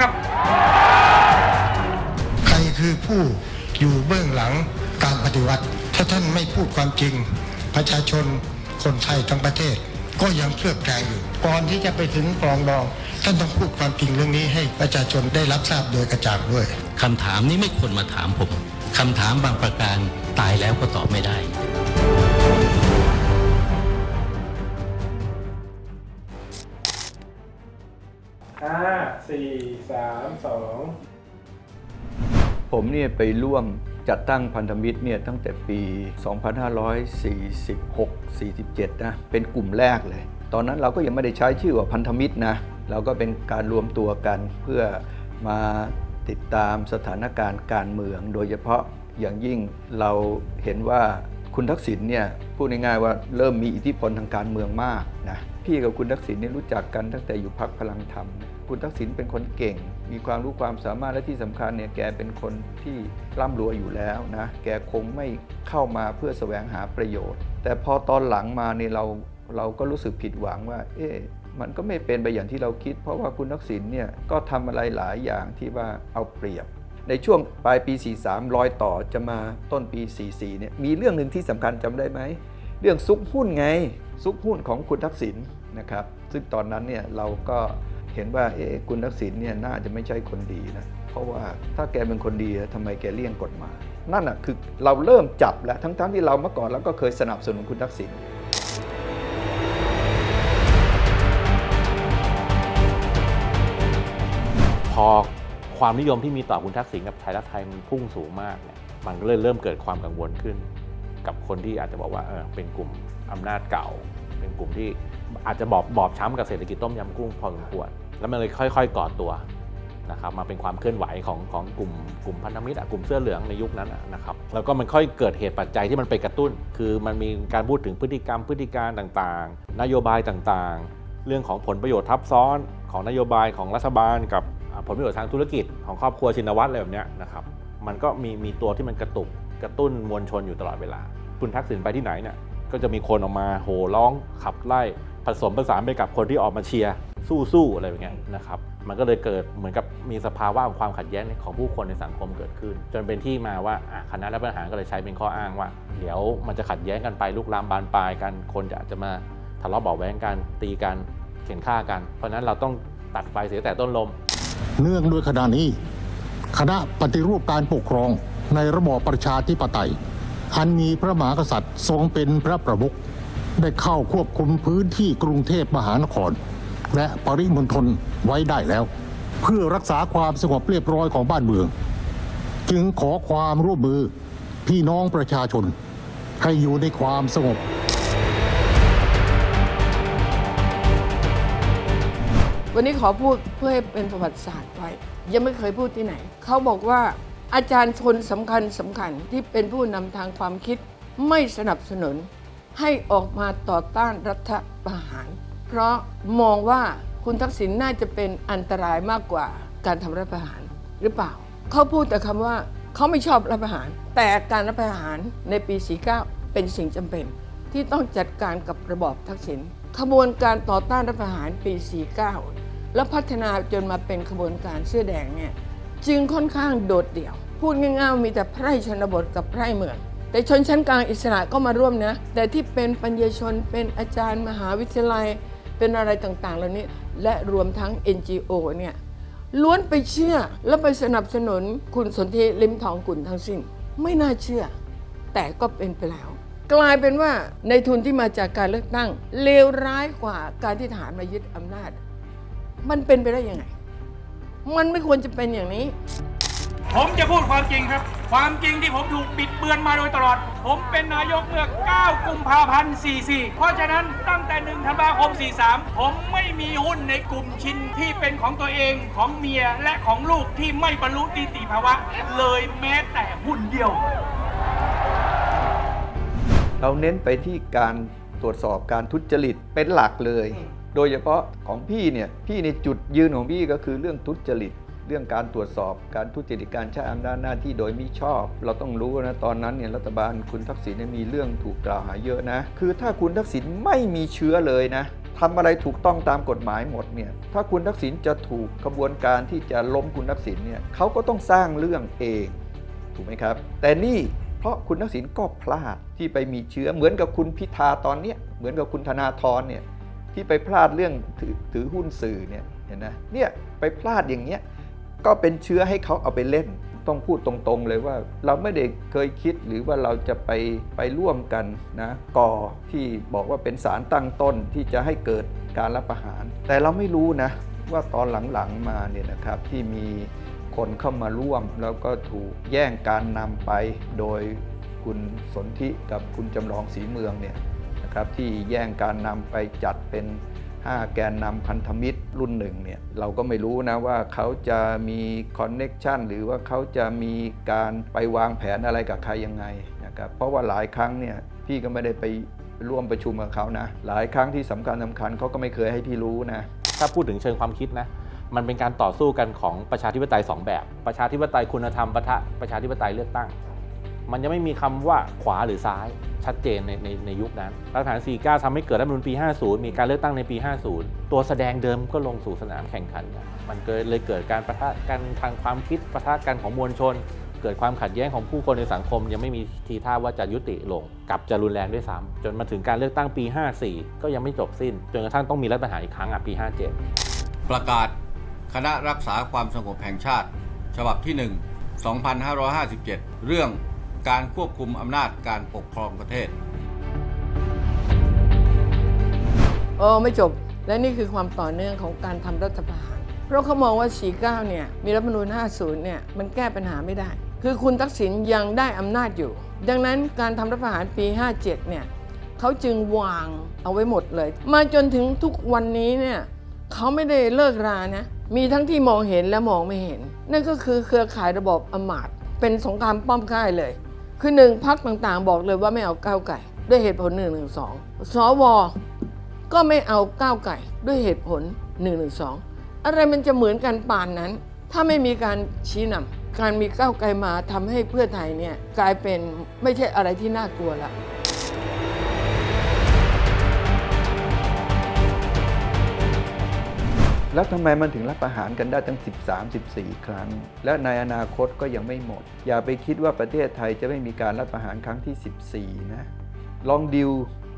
ครับ ใครคือผู้อยู่เบื้องหลังการปฏิวัติ ถ้าท่านไม่พูดความจริง ประชาชนคนไทยทั้งประเทศ ก็ยังเคลือบแคลงอยู่ก่อนที่จะไปถึงปรองดอง ท่านต้องพูดความจริงเรื่องนี้ให้ประชาชนได้รับทราบโดยกระจ่างด้วยคำถามนี้ไม่ควรมาถามผมคำถามบางประการตายแล้วก็ตอบไม่ได้ สี่สามสองผมเนี่ยไปร่วมจัดตั้งพันธมิตรเนี่ยตั้งแต่ปี 2546-47 นะ เป็นกลุ่มแรกเลย ตอนนั้นเราก็ยังไม่ได้ใช้ชื่อว่าพันธมิตรนะ เราก็เป็นการรวมตัวกันเพื่อมาติดตามสถานการณ์การเมือง โดยเฉพาะอย่างยิ่งเราเห็นว่าคุณทักษิณเนี่ยพูดง่ายๆว่าเริ่มมีอิทธิพลทางการเมืองมากนะพี่กับคุณทักษิณเนี่ยรู้จักกันตั้งแต่อยู่พักพลังธรรม คุณทักษิณเป็นคนเก่ง มีความรู้ความสามารถและที่สำคัญเนี่ยแกเป็นคนที่ร่ำรวยอยู่แล้วนะแกคงไม่เข้ามาเพื่อแสวงหาประโยชน์ แต่พอตอนหลังมาเนี่ยเราเราก็รู้สึกผิดหวังว่า เอ๊ะมันก็ไม่เป็นไปอย่างที่เราคิด เพราะว่าคุณทักษิณเนี่ยก็ทำอะไรหลายอย่างที่ว่าเอาเปรียบ ในช่วงปลายปี 43 รอยต่อจะมาต้นปี 44 เนี่ยมีเรื่องหนึ่งที่สำคัญจำได้ไหมเรื่องซุกหุ้นไงซุกหุ้นของคุณทักษิณนะครับ ซึ่งตอนนั้นเนี่ยเราก็ เห็นว่าเอ๊ะคุณทักษิณเนี่ยน่าจะไม่ใช่คนดีนะเพราะว่าถ้าแกเป็นคนดีทำไมแกเลี่ยงกฎหมาย นั่นอะคือเราเริ่มจับแล้วทั้งๆที่เราเมื่อก่อนเราก็เคยสนับสนุนคุณทักษิณพอความนิยมที่มีต่อคุณทักษิณกับไทยรักไทยมันพุ่งสูงมากเนี่ยมันก็เลยเริ่มเกิดความกังวลขึ้น กับคนที่อาจจะบอกว่าเออเป็นกลุ่มอำนาจเก่า กลุ่มที่อาจจะบอบบอบช้ำกับเศรษฐกิจต้มยำกุ้งพอสมควรแล้วมันเลยค่อย ๆก่อตัวนะครับมาเป็นความเคลื่อนไหวของของกลุ่มกลุ่มพันธมิตรอะกลุ่มเสื้อเหลืองในยุคนั้นนะครับแล้วก็มันค่อยเกิดเหตุปัจจัยที่มันไปกระตุ้น คือมันมีการพูดถึงพฤติกรรมพฤติการต่างๆ นโยบายต่างๆ เรื่องของผลประโยชน์ทับซ้อนของนโยบายของรัฐบาล กับผลประโยชน์ทางธุรกิจของครอบครัวชินวัตรอะไรแบบเนี้ยนะครับมันก็มีมีตัวที่มันกระตุกกระตุ้นมวลชนอยู่ตลอดเวลา คุณทักษิณไปที่ไหนเนี่ย ก็จะมีคนออกมาโห่ร้องขับไล่ผสมผสานไปกับคนที่ออกมาเชียร์สู้ๆอะไรแบบเนี้ยนะครับมันก็เลยเกิดเหมือนกับมีสภาวะของความขัดแย้งของผู้คนในสังคมเกิดขึ้น จนเป็นที่มาว่าคณะรัฐประหารก็เลยใช้เป็นข้ออ้างว่า เดี๋ยวมันจะขัดแย้งกันไปลุกลามบานปลายกัน คนจะอาจจะมาทะเลาะเบาะแว้งกันตีกันเข็นฆ่ากัน เพราะฉะนั้นเราต้องตัดไฟเสียแต่ต้นลม เนื่องด้วยขณะนี้ คณะปฏิรูปการปกครองในระบอบประชาธิปไตย อันมีพระมหากษัตริย์ทรงเป็นพระประมุขได้เข้าควบคุมพื้นที่กรุงเทพมหานคร และปริมณฑลไว้ได้แล้ว เพื่อรักษาความสงบเรียบร้อยของบ้านเมือง จึงขอความร่วมมือพี่น้องประชาชน ให้อยู่ในความสงบ วันนี้ขอพูดเพื่อให้เป็นประวัติศาสตร์ไว้ ยังไม่เคยพูดที่ไหน เขาบอกว่า อาจารย์คนสำคัญสำคัญที่เป็นผู้นำทางความคิดไม่สนับสนุน ให้ออกมาต่อต้านรัฐประหาร เพราะมองว่าคุณทักษิณน่าจะเป็นอันตรายมากกว่าการทำรัฐประหารหรือเปล่า เขาพูดแต่คำว่าเขาไม่ชอบรัฐประหาร แต่การรัฐประหารในปี 49 เป็นสิ่งจำเป็น ที่ต้องจัดการกับระบอบทักษิณขบวนการต่อต้านรัฐประหารปี 49 แล้วพัฒนาจนมาเป็นขบวนการเสื้อแดงเนี่ย จึงค่อนข้างโดดเดี่ยว พูดง่ายๆมีแต่ไพร่ชนบทกับไพร่เมือง แต่ชนชั้นกลางอิสระก็มาร่วมนะ แต่ที่เป็นปัญญชนเป็นอาจารย์มหาวิทยาลัย เป็นอะไรต่างๆเหล่านี้ และรวมทั้ง NGO เนี่ยล้วนไปเชื่อและไปสนับสนุนคุณสนธิลิมทองกุลทั้งสิ้น ไม่น่าเชื่อ แต่ก็เป็นไปแล้ว กลายเป็นว่าในทุนที่มาจากการเลือกตั้งเลวร้ายกว่าการที่ทหารมายึดอำนาจ มันเป็นไปได้ยังไง มันไม่ควรจะเป็นอย่างนี้ ผมจะพูดความจริงครับ ความจริงที่ผมถูกปิดเบือนมาโดยตลอด ผมเป็นนายกเมื่อ 9 กุมภาพันธ์ 44 เพราะฉะนั้นตั้งแต่ 1 ธันวาคม 43 ผมไม่มีหุ้นในกลุ่มชินที่เป็นของตัวเองของเมียและของลูกที่ไม่บรรลุนิติภาวะ เลยแม้แต่หุ้นเดียว เราเน้นไปที่การตรวจสอบการทุจริตเป็นหลักเลย โดยเฉพาะของพี่เนี่ยพี่ในจุดยืนของพี่ก็คือเรื่องทุจริตเรื่องการตรวจสอบการทุจริตการใช้อำนาจหน้าที่โดยมิชอบ เราต้องรู้นะตอนนั้นเนี่ยรัฐบาลคุณทักษิณมีเรื่องถูกกล่าวหาเยอะนะ คือถ้าคุณทักษิณไม่มีเชื้อเลยนะทำอะไรถูกต้องตามกฎหมายหมดเนี่ยถ้าคุณทักษิณจะถูกกระบวนการที่จะล้มคุณทักษิณเนี่ยเขาก็ต้องสร้างเรื่องเองถูกไหมครับ แต่นี่เพราะคุณทักษิณก็พลาดที่ไปมีเชื้อเหมือนกับคุณพิธาตอนเนี้ยเหมือนกับคุณธนาธรเนี่ย ที่ไปพลาดเรื่องถือถือหุ้นสื่อเนี่ยเห็นไหมเนี่ยไปพลาดอย่างเงี้ยก็เป็นเชื้อให้เขาเอาไปเล่น ต้องพูดตรงๆเลยว่า เราไม่ได้เคยคิดหรือว่าเราจะไปไปร่วมกันนะก่อที่บอกว่าเป็นสารตั้งต้นที่จะให้เกิดการรับประหาร แต่เราไม่รู้นะว่าตอนหลังๆมาเนี่ยนะครับที่มีคนเข้ามาร่วม แล้วก็ถูกแย่งการนำไปโดยคุณสนธิกับคุณจำลองศรีเมืองเนี่ย นะครับที่แย่งการนำไปจัดเป็น 5 แกนนำพันธมิตรรุ่นหนึ่งเนี่ยเราก็ไม่รู้นะว่าเขาจะมีคอนเน็ชันหรือว่าเขาจะมีการไปวางแผนอะไรกับใครยังไงนะครับเพราะว่าหลายครั้งเนี่ยพี่ก็ไม่ได้ไปร่วมประชุมกับเขานะ หลายครั้งที่สำคัญสำคัญเขาก็ไม่เคยให้พี่รู้นะถ้าพูดถึงเชิงความคิดนะมันเป็นการต่อสู้กันของประชาธิปไตยสองแบบ ประชาธิปไตยคุณธรรมปะทะประชาธิปไตยเลือกตั้ง มันยังไม่มีคำว่าขวาหรือซ้ายชัดเจนในในในยุคนั้นรัฐประหาร 49ทำให้เกิดรัฐมนูญปี 50 มีการเลือกตั้งในปี 50 ตัวแสดงเดิมก็ลงสู่สนามแข่งขัน มันเกิดเลยเกิดการประทะกันทางความคิดประทะกันของมวลชน เกิดความขัดแย้งของผู้คนในสังคม ยังไม่มีทีท่าว่าจะยุติลงกลับจะรุนแรงด้วยซ้ำจนมาถึงการเลือกตั้งปี 54 ก็ยังไม่จบสิ้น จนกระทั่งต้องมีรัฐประหารอีกครั้งอะปี 57 ประกาศคณะรักษาความสงบแห่งชาติ ฉบับที่ 1 2557 เรื่อง การควบคุมอำนาจการปกครองประเทศ เออไม่จบ และนี่คือความต่อเนื่องของการทำรัฐประหารเพราะเขามองว่า 49 เนี่ย มีรัฐมนูญ 50 เนี่ย มันแก้ปัญหาไม่ได้ คือคุณทักษิณยังได้อำนาจอยู่ ดังนั้นการทำรัฐประหารปี 57 เนี่ยเขาจึงวางเอาไว้หมดเลย มาจนถึงทุกวันนี้เนี่ยเขาไม่ได้เลิกรานะ มีทั้งที่มองเห็นและมองไม่เห็น นั่นก็คือเครือข่ายระบบอมาตย์เป็นสงครามป้อมค่ายเลย คือหนึ่งพักต่างๆ บอกเลยว่าไม่เอาก้าวไก่ ด้วยเหตุผลหนึ่งหนึ่งสองสวก็ไม่เอาก้าวไก่ ด้วยเหตุผล112องอะไรมันจะเหมือนกันป่านนั้น ถ้าไม่มีการชี้นำการมีก้าวไกลมาทำให้เพื่อไทยเนี่ยกลายเป็นไม่ใช่อะไรที่น่ากลัวละ แล้วทำไมมันถึงรับประหารกันได้ตั้ง 13 14 ครั้ง และในอนาคตก็ยังไม่หมด อย่าไปคิดว่าประเทศไทยจะไม่มีการรัฐประหารครั้งที่ 14 นะ ลองดิว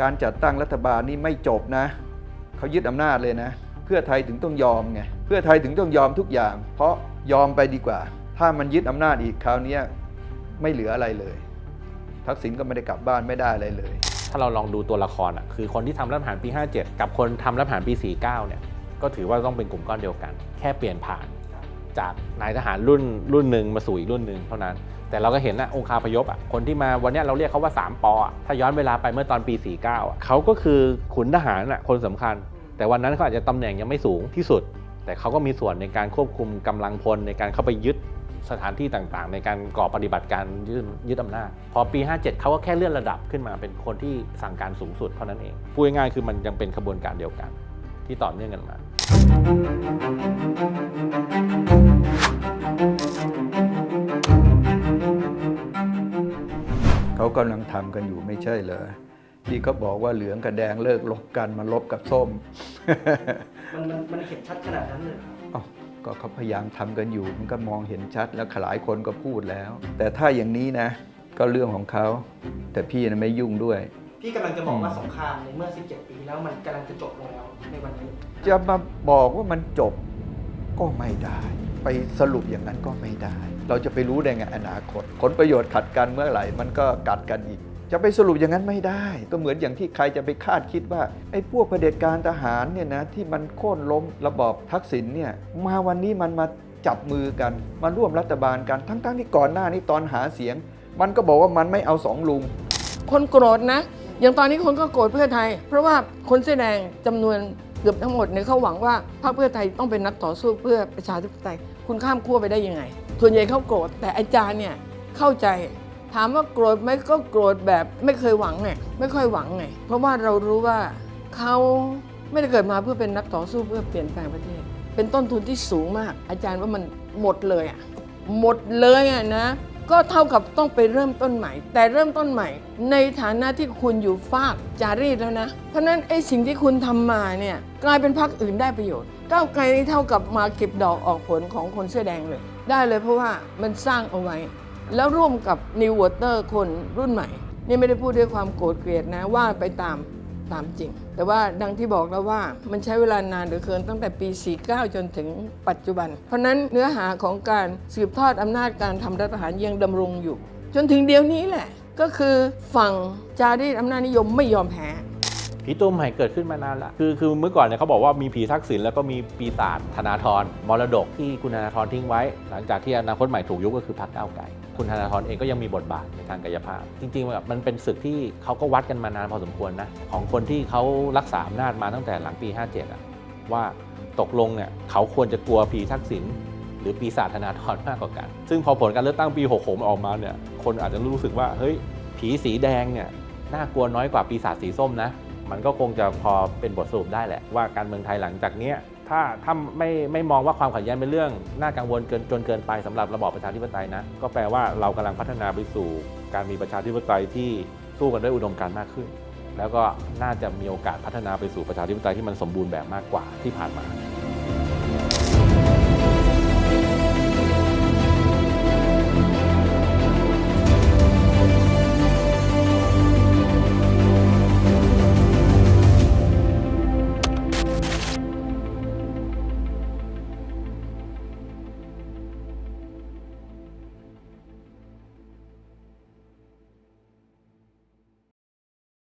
การจัดตั้งรัฐบาลนี่ไม่จบนะ เขายึดอำนาจเลยนะ เพื่อไทยถึงต้องยอมไง เพื่อไทยถึงต้องยอมทุกอย่าง เพราะยอมไปดีกว่า ถ้ามันยึดอำนาจอีกคราวนี้ไม่เหลืออะไรเลย ทักษิณก็ไม่ได้กลับบ้านไม่ได้อะไรเลย ถ้าเราลองดูตัวละครอะคือคนที่ทำรัฐประหารปี 57 กับคนทำรัฐประหารปี 49 เนี่ย ก็ถือว่าต้องเป็นกลุ่มก้อนเดียวกัน แค่เปลี่ยนผ่านจากนายทหารรุ่นรุ่นหนึ่งมาสู่อีกรุ่นหนึ่งเท่านั้น แต่เราก็เห็นนะองคาพยพอะคนที่มาวันนี้เราเรียกเขาว่า 3ปอถ้าย้อนเวลาไปเมื่อตอนปี 49อะเขาก็คือขุนทหารอะคนสำคัญ แต่วันนั้นเขาอาจจะตำแหน่งยังไม่สูงที่สุด แต่เขาก็มีส่วนในการควบคุมกำลังพลในการเข้าไปยึดสถานที่ต่างๆ ในการก่อปฏิบัติการยึดยึดอำนาจ พอปี 57 เขาก็แค่เลื่อนระดับขึ้นมาเป็นคนที่สั่งการสูงสุดเท่านั้นเองพูดง่ายๆคือมันยังเป็นขบวนการเดียวกันที่ต่อเนื่องกันมา เขากำลังทำกันอยู่ไม่ใช่เหรอที่เขาบอกว่าเหลืองกับแดงเลิกลบกันมาลบกับส้ม มันมันมันเห็นชัดขนาดนั้นเลยเหรออ้าวก็เขาพยายามทำกันอยู่ มันก็มองเห็นชัดแล้วหลายคนก็พูดแล้ว แต่ถ้าอย่างนี้นะ ก็เรื่องของเขา แต่พี่นะไม่ยุ่งด้วย พี่กำลังจะบอกว่าสงครามในเมื่อ 17 ปีแล้วมันกำลังจะจบลงแล้วในวันนี้ จะมาบอกว่ามันจบก็ไม่ได้ ไปสรุปอย่างนั้นก็ไม่ได้ เราจะไปรู้ได้ไงอนาคต ผลประโยชน์ขัดกันเมื่อไหร่ มันก็กัดกันอีก จะไปสรุปอย่างนั้นไม่ได้ ก็เหมือนอย่างที่ใครจะไปคาดคิดว่าไอ้พวกเผด็จการทหารเนี่ยนะที่มันโค่นล้มระบอบทักษิณเนี่ยมาวันนี้มันมาจับมือกันมาร่วมรัฐบาลกันทั้งๆที่ก่อนหน้านี้ตอนหาเสียง มันก็บอกว่ามันไม่เอาสองลุงคนโกรธนะ อย่างตอนนี้คนก็โกรธเพื่อไทย เพราะว่าคนเสื้อแดงจำนวนเกือบทั้งหมดเนี่ยเขาหวังว่าพรรคเพื่อไทยต้องเป็นนักต่อสู้เพื่อประชาธิปไตย คุณข้ามขั้วไปได้ยังไง ส่วนใหญ่เขาโกรธแต่อาจารย์เนี่ยเข้าใจ ถามว่าโกรธไหมก็โกรธแบบไม่เคยหวังไงไม่ค่อยหวังไงเพราะว่าเรารู้ว่าเขาไม่ได้เกิดมาเพื่อเป็นนักต่อสู้เพื่อเปลี่ยนแปลงประเทศ เป็นต้นทุนที่สูงมาก อาจารย์ว่ามันหมดเลยอะหมดเลยอะนะ ก็เท่ากับต้องไปเริ่มต้นใหม่ แต่เริ่มต้นใหม่ ในฐานะที่คุณอยู่ฝากจารีตแล้วนะ เพราะนั้นไอ้สิ่งที่คุณทำมาเนี่ยกลายเป็นพรรคอื่นได้ประโยชน์ก้าวไกลนี่เท่ากับมาเก็บดอกออกผลของคนเสื้อแดงเลย ได้เลยเพราะว่ามันสร้างเอาไว้ แล้วร่วมกับ New Water คนรุ่นใหม่ นี่ไม่ได้พูดด้วยความโกรธเกลียดนะว่าไปตาม ตามจริง แต่ว่าดังที่บอกแล้วว่ามันใช้เวลานานเหลือเกินตั้งแต่ปี 49 จนถึงปัจจุบัน เพราะฉะนั้นเนื้อหาของการสืบทอดอำนาจการทำรัฐประหารยังดำรงอยู่ จนถึงเดี๋ยวนี้แหละ ก็คือฝั่งจารีตอำนาจนิยมไม่ยอมแพ้ ผีตัวใหม่เกิดขึ้นมานานละคือคือเมื่อก่อนเนี่ยเขาบอกว่ามีผีทักษิณแล้วก็มีปีศาจธนาธรมรดกที่คุณธนาธรทิ้งไว้ หลังจากที่อนาคตใหม่ถูกยุบก็คือพรรคก้าวไกลคุณธนาธรเองก็ยังมีบทบาทในทางกายภาพ จริงๆแบบมันเป็นศึกที่เขาก็วัดกันมานานพอสมควรนะของคนที่เขารักษาอำนาจมาตั้งแต่หลังปี 57อะว่าตกลงเนี่ยเขาควรจะกลัวผีทักษิณหรือปีศาจธนาธรมากกว่ากัน ซึ่งพอผลการเลือกตั้งปี 66 ออกมาเนี่ยคนอาจจะรู้สึกว่าเฮ้ยผีสีแดงเนี่ยน่ากลัวน้อยกว่าปีศาจสีส้มนะ มันก็คงจะพอเป็นบทสรุปได้แหละ ว่าการเมืองไทยหลังจากนี้ถ้าถ้าไม่ไม่มองว่าความขัดแย้งเป็นเรื่อง น่ากังวลเกินจนเกินไปสำหรับระบอบประชาธิปไตยนะ ก็แปลว่าเรากำลังพัฒนาไปสู่ การมีประชาธิปไตยที่สู้กันด้วยอุดมการณ์มากขึ้น แล้วก็น่าจะมีโอกาสพัฒนาไปสู่ประชาธิปไตยที่มันสมบูรณ์แบบมากกว่าที่ผ่านมา